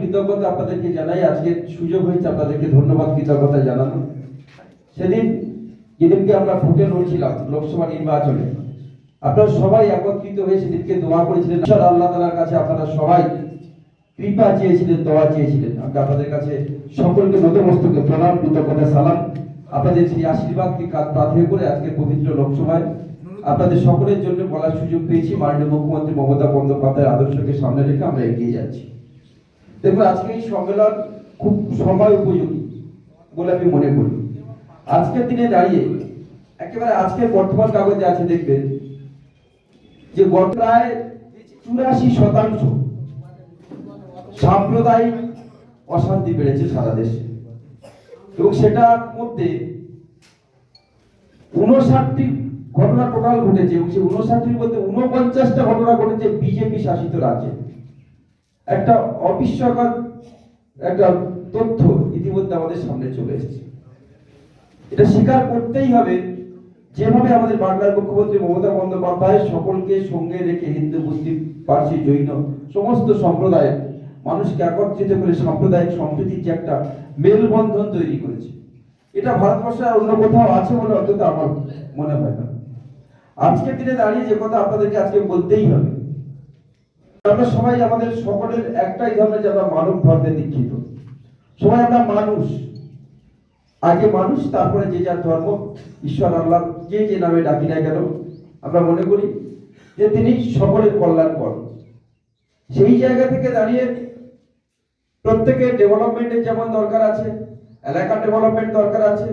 কৃতজ্ঞতা আপনাদেরকে জানাই। আজকে সুযোগ হয়েছে আপনাদেরকে ধন্যবাদ, কৃতজ্ঞতা জানানো। সেদিন যেদিনকে আমরা ভোটে লোকসভা নির্বাচনে, আপনারা সবাই একত্রিত হয়ে সেদিনকে দোয়া করেছিলেন। আল্লাহ তালার কাছে আপনারা সবাই কৃপা চেয়েছিলেন, দোয়া চেয়েছিলেন। আপনাদের কাছে সকলকে নতমস্তকে প্রণাম, কৃতজ্ঞতা, সালাম। আপনাদের সেই আশীর্বাদকে করে আজকে পবিত্র লোকসভায় আপনাদের সকলের জন্য বলার সুযোগ পেয়েছি। মাননীয় মুখ্যমন্ত্রী মমতা বন্দ্যোপাধ্যায়ের আদর্শকে সামনে রেখে আমরা এগিয়ে যাচ্ছি। দেখুন, আজকে এই সম্মেলন খুব সময় উপযোগী বলে আমি মনে করি। আজকের দিনে দাঁড়িয়ে একেবারে আজকের বর্তমান কাগজে আছে, দেখবেন যে প্রায় চুরাশি শতাংশ সাম্প্রদায়িক অশান্তি বেড়েছে সারা দেশে। এবং সেটার মধ্যে উনষাটটি ঘটনা টোটাল ঘটেছে এবং সেই উনষাটটির মধ্যে উনপঞ্চাশটা ঘটনা ঘটেছে বিজেপি শাসিত রাজ্যে। একটা অবিস্ময়কর একটা তথ্য ইতিমধ্যে আমাদের সামনে চলে এসেছে। এটা স্বীকার করতেই হবে, যেভাবে আমাদের বাংলার মুখ্যমন্ত্রী মমতা বন্দ্যোপাধ্যায় সকলকে সঙ্গে রেখে হিন্দু, মুসলিম, পার্সি, জৈন সমস্ত সম্প্রদায়ের মানুষকে একত্রিত করে সাম্প্রদায়িক সম্প্রীতির যে একটা মেলবন্ধন তৈরি করেছে। এটা ভারতবর্ষে অন্য কোথাও আছে বলে অন্তত আমার মনে হয় না। আজকের দিনে দাঁড়িয়ে যে কথা আপনাদেরকে আজকে বলতেই হবে আমরা সবাই আমাদের সকলের একটাই ধর্মে যে আমরা মানব ধর্মে দীক্ষিত। সবাই আমরা মানুষ। আগে মানুষ, তারপরে যে যার ধর্ম। ঈশ্বর আল্লাহ যে যে নামে ডাকি না কেন, আমরা মনে করি যে তিনি সকলের কল্যাণ কর সেই জায়গা থেকে দাঁড়িয়ে প্রত্যেকের ডেভেলপমেন্টের যেমন দরকার আছে, এলাকার ডেভেলপমেন্ট দরকার আছে,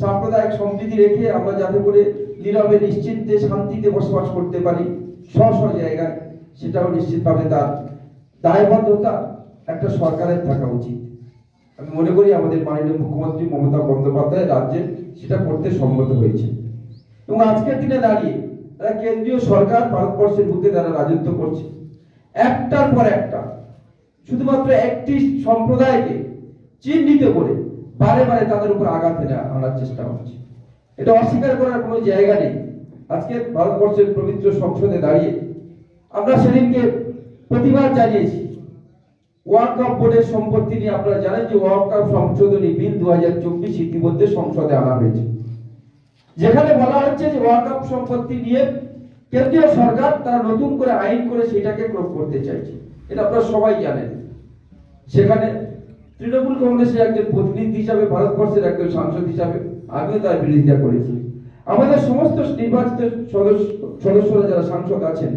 সাম্প্রদায়িক সম্প্রীতি রেখে আমরা যাতে করে নীরবে, নিশ্চিন্তে, শান্তিতে বসবাস করতে পারি, স্ব স্ব জায়গায়। সেটাও নিশ্চিতভাবে তার দায়বদ্ধতা একটা সরকারের থাকা উচিত। আমি মনে করি আমাদের মাননীয় মুখ্যমন্ত্রী মমতা বন্দ্যোপাধ্যায় রাজ্যে সেটা করতে সম্মত হয়েছে এবং আজকের দিনে দাঁড়িয়ে তারা কেন্দ্রীয় সরকার, ভারতবর্ষের বুকে তারা রাজত্ব করছে। একটার পর একটা, শুধুমাত্র একটি সম্প্রদায়কে চিহ্নিত করে বারে বারে তাদের উপর আঘাত এনে আনার চেষ্টা হচ্ছে। এটা অস্বীকার করার কোনো জায়গা নেই। আজকে ভারতবর্ষের পবিত্র সংসদে দাঁড়িয়ে আমরা সেদিনকে প্রতিবাদ জানিয়েছি। ওয়ার্ল্ড কাপ বোর্ডের সম্পত্তি নিয়ে আপনারা জানেন যে ওয়ার্ল্ড কাপ সংশোধনী বিল দু হাজার চব্বিশ ইতিমধ্যে সংসদে আনা হয়েছে। যেখানে বলা হচ্ছে যে ওয়ার্ল্ড কাপ সম্পত্তি নিয়ে কেন্দ্রীয় সরকার তারা নতুন করে আইন করে সেটাকে প্রয়োগ করতে চাইছে। এটা আপনারা সবাই জানেন। সেখানে তৃণমূল কংগ্রেসের একজন প্রতিনিধি হিসাবে, ভারতবর্ষের একজন সাংসদ হিসাবে আমিও তার বিরোধিতা করেছি। আমাদের সমস্ত নির্বাচিত সদস্য সদস্যরা যারা সাংসদ আছেন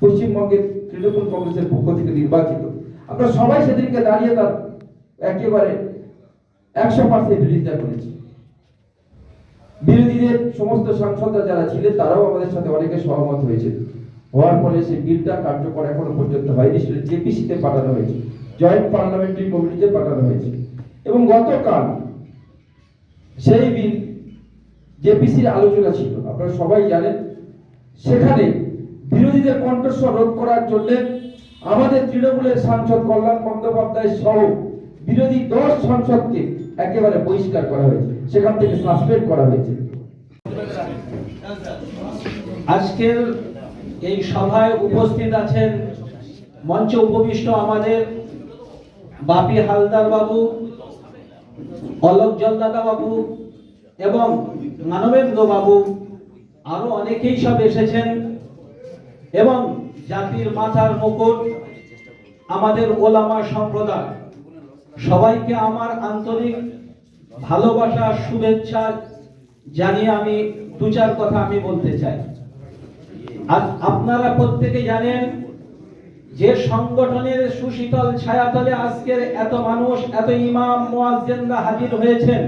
পশ্চিমবঙ্গের তৃণমূল কংগ্রেসের পক্ষ থেকে নির্বাচিত। আমরা সবাই সেদিনকে দাঁড়িয়ে তার একেবারে একশো পার্সেন্ট বিরোধিতা করেছি বিরোধীদের সমস্ত সাংসদরা যারা ছিলেন, তারাও আমাদের সাথে অনেকে সহমত হয়েছে হওয়ার ফলে সেই বিলটা কার্যকর এখনও পর্যন্ত হয়নি, সেটা জেপিসিতে পাঠানো হয়েছে, জয়েন্ট পার্লামেন্টারি কমিটিতে পাঠানো হয়েছে। এবং গতকাল সেই বিল জেপিসির আলোচনা ছিল, আপনারা সবাই জানেন। সেখানে বিরোধীদের কণ্ঠস্বর রোধ করার জন্য আমাদের তৃণমূলের সাংসদ কল্যাণ বন্দ্যোপাধ্যায় সহ বিরোধী দশ সাংসদকে একেবারে বহিষ্কার করা হয়েছে। সেখান থেকে সাসপেন্ড করা হয়েছে। আজকের এই সভায় উপস্থিত আছেন মঞ্চে উপবিষ্ট আমাদের বাপি হালদার বাবু অলোক জলদাদা বাবু এবং মানবেন্দ্র বাবু। আরও অনেকেই সব এসেছেন। এবং জাতির মাথার মুকুট আমাদের ওলামা সম্প্রদায়। সবাইকে আমার আন্তরিক ভালোবাসা, শুভেচ্ছা জানিয়ে আমি দু চার কথা আমি বলতে চাই। আর আপনারা প্রত্যেকে জানেন যে সংগঠনের সুশীতল ছায়াতলে আজকের এত মানুষ, এত ইমাম, মুয়াজ্জিনরা হাজির হয়েছেন।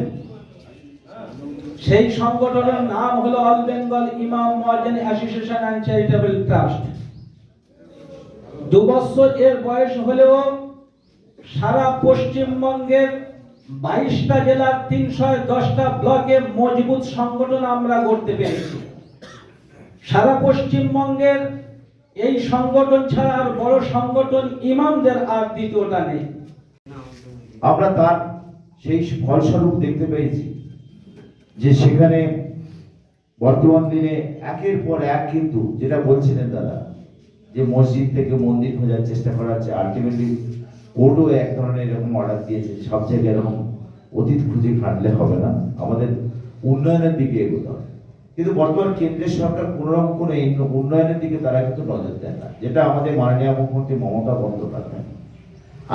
সেই সংগঠনের নাম হলো অল বেঙ্গল ইমাম মুয়াজ্জিন অ্যাসোসিয়েশন অ্যান্ড চ্যারিটেবল ট্রাস্ট দু বছর এর বয়স হলেও সারা পশ্চিমবঙ্গের বাইশটা জেলার তিনশো দশটা ব্লকে মজবুত সংগঠন আমরা গড়তে পেরেছি। সারা পশ্চিমবঙ্গের এই সংগঠন ছাড়া আর বড় সংগঠন ইমামদের আর দ্বিতীয়টা নেই। আমরা তার সেই ফলস্বরূপ দেখতে পেয়েছি। যে সেখানে বর্তমান দিনে একের পর এক কিন্তু যেটা বলছিলেন দাদা, যে মসজিদ থেকে মন্দির খোঁজার চেষ্টা করা হচ্ছে আলটিমেটলি কোর্টও এক ধরনের এরকম অর্ডার দিয়েছে, সব জায়গায় এরকম অতীত খুঁজে খাটলে হবে না, আমাদের উন্নয়নের দিকে এগোতে হবে। কিন্তু বর্তমান কেন্দ্রের সরকার কোনো রকম কোনো উন্নয়নের দিকে তারা কিন্তু নজর দেয় না, যেটা আমাদের মাননীয় মুখ্যমন্ত্রী মমতা বন্দ্যোপাধ্যায়।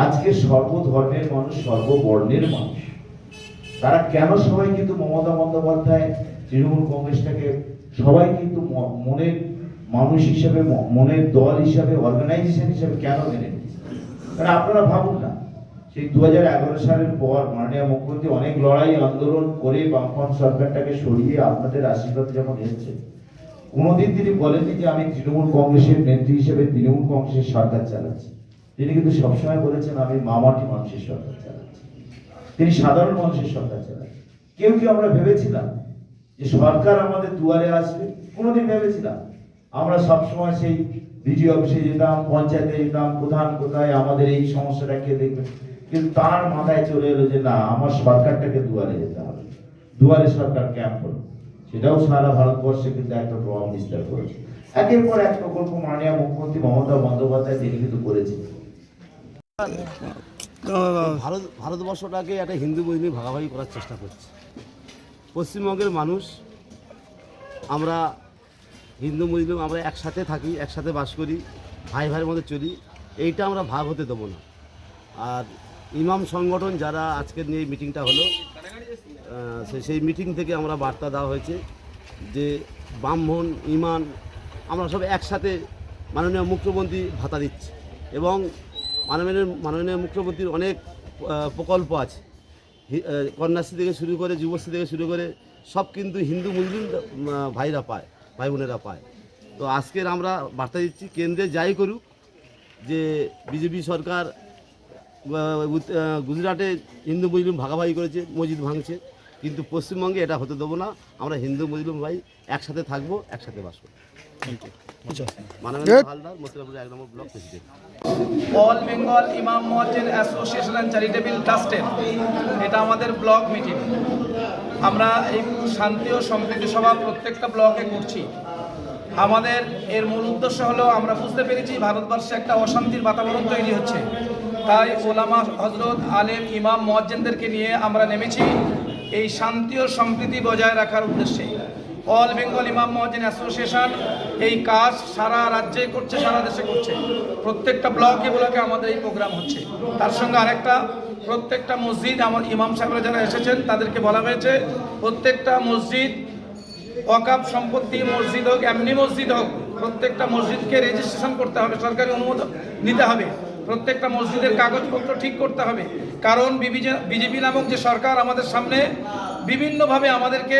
আজকে সর্বধর্মের মানুষ, সর্ববর্ণের মানুষ। তারা কেন সবাই কিন্তু মমতা বন্দ্যোপাধ্যায়, তৃণমূল কংগ্রেসটাকে সবাই কিন্তু মনের মানুষ হিসেবে মনের দল হিসাবে অর্গানাইজেশন হিসাবে কেন মেনে কারণ আপনারা ভাবুন না, সেই দু হাজার এগারো সালের পর মাননীয় মুখ্যমন্ত্রী অনেক লড়াই, আন্দোলন করে বামফ্রন্ট সরকারটাকে সরিয়ে আপনাদের আশীর্বাদ যখন এসেছে, কোনোদিন তিনি বলেননি যে আমি তৃণমূল কংগ্রেসের নেত্রী হিসেবে তৃণমূল কংগ্রেসের সরকার চালাচ্ছি। তিনি কিন্তু সবসময় বলেছেন, আমি মামাটি মানুষের সরকার চালাচ্ছি। তিনি সাধারণ মানুষের সরকার চালান কেউ কি আমরা ভেবেছিলাম যে সরকার আমাদের দুয়ারে আসবে, কোনোদিন ভেবেছিলাম। আমরা সবসময় সেই বিডিও অফিসে যেতাম, পঞ্চায়েতে যেতাম প্রধান কোথায় আমাদের এই সমস্যাটা কে দেখবে? কিন্তু তার মাথায় চলে এলো যে না, আমার সরকারটাকে দুয়ারে যেতে হবে। দুয়ারে সরকার ক্যাম্প হলো? সেটাও সারা ভারতবর্ষে কিন্তু একটা প্রভাব বিস্তার করেছে। একের পর এক প্রকল্প মাননীয় মুখ্যমন্ত্রী মমতা বন্দ্যোপাধ্যায় তিনি কিন্তু করেছেন। ভারত ভারতবর্ষটাকে একটা হিন্দু মুসলিম ভাগাভাগি করার চেষ্টা করছে। পশ্চিমবঙ্গের মানুষ আমরা হিন্দু মুসলিম আমরা একসাথে থাকি একসাথে বাস করি ভাই ভাইয়ের মধ্যে চলি এইটা আমরা ভাগ হতে দেবো না। আর ইমাম সংগঠন যারা আজকের নিয়ে মিটিংটা হলো সেই মিটিং থেকে আমরা বার্তা দেওয়া হয়েছে যে ব্রাহ্মণ ইমান আমরা সব একসাথে মাননীয় মুখ্যমন্ত্রী ভাতা দিচ্ছে। এবং মাননীয় মাননীয় মুখ্যমন্ত্রীর অনেক প্রকল্প আছে। কন্যাশ্রী থেকে শুরু করে, যুবশ্রী থেকে শুরু করে, সব কিন্তু হিন্দু, মুসলিম ভাইরা পায়, ভাই বোনেরা পায়। তো আজকের আমরা বার্তা দিচ্ছি, কেন্দ্রে যাই করুক, যে বিজেপি সরকার গুজরাটে হিন্দু, মুসলিম ভাগাভাগি করেছে, মসজিদ ভাঙছে। কিন্তু পশ্চিমবঙ্গে এটা হতে দেবো না। আমরা হিন্দু মুসলিম ভাই একসাথে থাকব একসাথে বাস করব অল বেঙ্গল ইমাম মহাজেন অ্যাসোসিয়েশন অ্যান্ড চ্যারিটেবল ট্রাস্টের এটা আমাদের ব্লক মিটিং। আমরা এই শান্তি ও সম্প্রীতি সভা প্রত্যেকটা ব্লকে করছি। আমাদের এর মূল উদ্দেশ্য হলো আমরা বুঝতে পেরেছি ভারতবর্ষে একটা অশান্তির বাতাবরণ তৈরি হচ্ছে। তাই ওলামা হজরত আলেম ইমাম মহাজ্জেনদেরকে নিয়ে আমরা নেমেছি। এই শান্তি ও সম্প্রীতি বজায় রাখার উদ্দেশ্যে অল বেঙ্গল ইমাম মহাজিন অ্যাসোসিয়েশন এই কাজ সারা রাজ্যে করছে, সারা দেশে করছে। প্রত্যেকটা ব্লকে ব্লকে আমাদের এই প্রোগ্রাম হচ্ছে। তার সঙ্গে আরেকটা, প্রত্যেকটা মসজিদ আমার ইমাম সাহেবরা যারা এসেছেন, তাদেরকে বলা হয়েছে, প্রত্যেকটা মসজিদ ওয়াকাব সম্পত্তি মসজিদ হোক, এমনি মসজিদ হোক, প্রত্যেকটা মসজিদকে রেজিস্ট্রেশন করতে হবে, সরকারি অনুমোদন নিতে হবে। প্রত্যেকটা মসজিদের কাগজপত্র ঠিক করতে হবে। কারণ বিজেপি নামক যে সরকার আমাদের সামনে বিভিন্নভাবে আমাদেরকে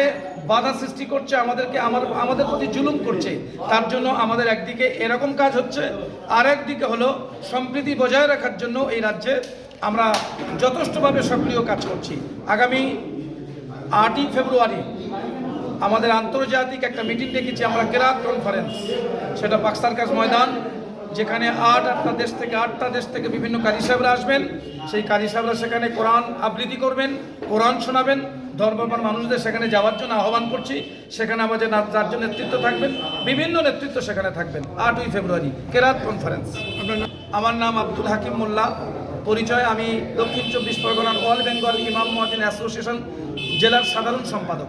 বাধা সৃষ্টি করছে, আমাদেরকে আমার, আমাদের প্রতি জুলুম করছে, তার জন্য আমাদের একদিকে এরকম কাজ হচ্ছে আর একদিকে হলো সম্প্রীতি বজায় রাখার জন্য এই রাজ্যে আমরা যথেষ্টভাবে সক্রিয় কাজ করছি। আগামী আটই ফেব্রুয়ারি আমাদের আন্তর্জাতিক একটা মিটিং ডেকেছি, আমরা কেরাত কনফারেন্স সেটা পাকসারকাস ময়দান যেখানে আট আটটা দেশ থেকে আটটা দেশ থেকে বিভিন্ন কারি সাহেবরা আসবেন। সেই কারি সাহেবরা সেখানে কোরআন আবৃত্তি করবেন কোরআন শোনাবেন ধর্মপ্রাণ মানুষদের সেখানে যাওয়ার জন্য আহ্বান করছি। সেখানে আমাদের না- রাজ্য নেতৃত্ব থাকবেন বিভিন্ন নেতৃত্ব সেখানে থাকবেন। আটই ফেব্রুয়ারি কেরাত কনফারেন্স আমার নাম আব্দুল হাকিম মোল্লা। পরিচয় আমি দক্ষিণ চব্বিশ পরগনার অল বেঙ্গল ইমাম মহাজিন অ্যাসোসিয়েশন জেলার সাধারণ সম্পাদক।